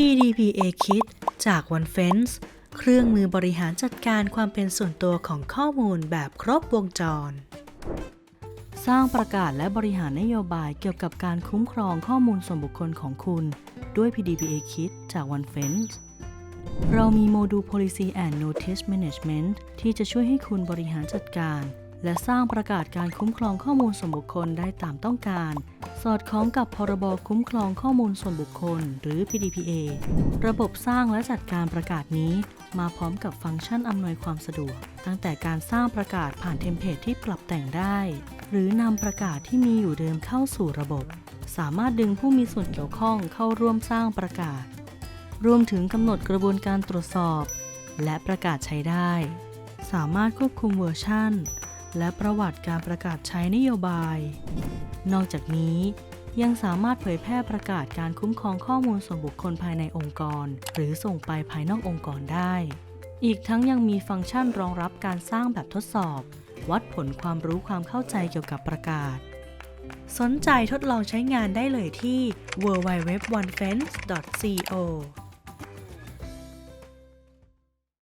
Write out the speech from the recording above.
PDPA Kit จาก OneFence เครื่องมือบริหารจัดการความเป็นส่วนตัวของข้อมูลแบบครบวงจร สร้างประกาศและบริหารนโยบายเกี่ยวกับการคุ้มครองข้อมูลส่วนบุคคลของคุณ ด้วย PDPA Kit จาก OneFence เรามีโมดูล Policy and Notice Management ที่จะช่วยให้คุณบริหารจัดการ และสร้างประกาศการคุ้มครองข้อมูลส่วนบุคคลได้ตามต้องการ สอดคล้องกับพรบคุ้มครองข้อมูลส่วนบุคคล หรือ PDPA ระบบสร้างและจัดการประกาศนี้ มาพร้อมกับฟังก์ชันอำนวยความสะดวก ตั้งแต่การสร้างประกาศผ่านเทมเพลตที่ปรับแต่งได้ หรือนำประกาศที่มีอยู่เดิมเข้าสู่ระบบ สามารถดึงผู้มีส่วนเกี่ยวข้องเข้าร่วมสร้างประกาศ รวมถึงกำหนดกระบวนการตรวจสอบ และประกาศใช้ได้ สามารถควบคุมเวอร์ชัน และประวัติการประกาศใช้นโยบาย นอกจากนี้ยังสามารถเผยแพร่ประกาศการคุ้มครองข้อมูลส่วนบุคคลภายในองค์กร หรือส่งไปภายนอกองค์กรได้ อีกทั้งยังมีฟังก์ชันรองรับการสร้างแบบทดสอบ วัดผลความรู้ความเข้าใจเกี่ยวกับประกาศ สนใจทดลองใช้งานได้เลยที่ www.onefence.co